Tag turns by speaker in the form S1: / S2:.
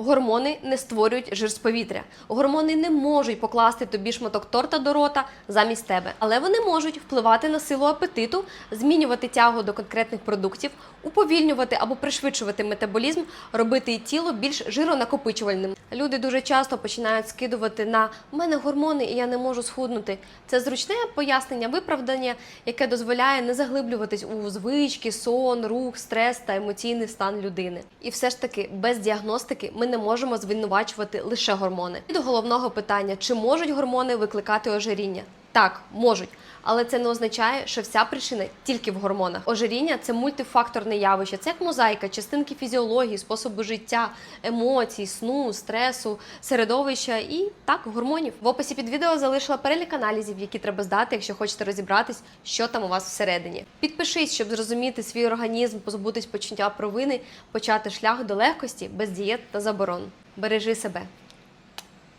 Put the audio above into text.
S1: Гормони не створюють жир з повітря. Гормони не можуть покласти тобі шматок торта до рота замість тебе, але вони можуть впливати на силу апетиту, змінювати тягу до конкретних продуктів, уповільнювати або пришвидшувати метаболізм, робити тіло більш жиронакопичувальним. Люди дуже часто починають скидувати на мене гормони, і я не можу схуднути. Це зручне пояснення, виправдання, яке дозволяє не заглиблюватись у звички, сон, рух, стрес та емоційний стан людини. І все ж таки, без діагностики ми не можемо звинувачувати лише гормони. І до головного питання: чи можуть гормони викликати ожиріння? Так, можуть, але це не означає, що вся причина тільки в гормонах. Ожиріння це мультифакторне явище, це як мозаїка, частинки фізіології, способу життя, емоцій, сну, стресу, середовища і так гормонів. В описі під відео залишила перелік аналізів, які треба здати, якщо хочете розібратись, що там у вас всередині. Підпишись, щоб зрозуміти свій організм, позбутись почуття провини, почати шлях до легкості без дієт та заборон. Бережи себе.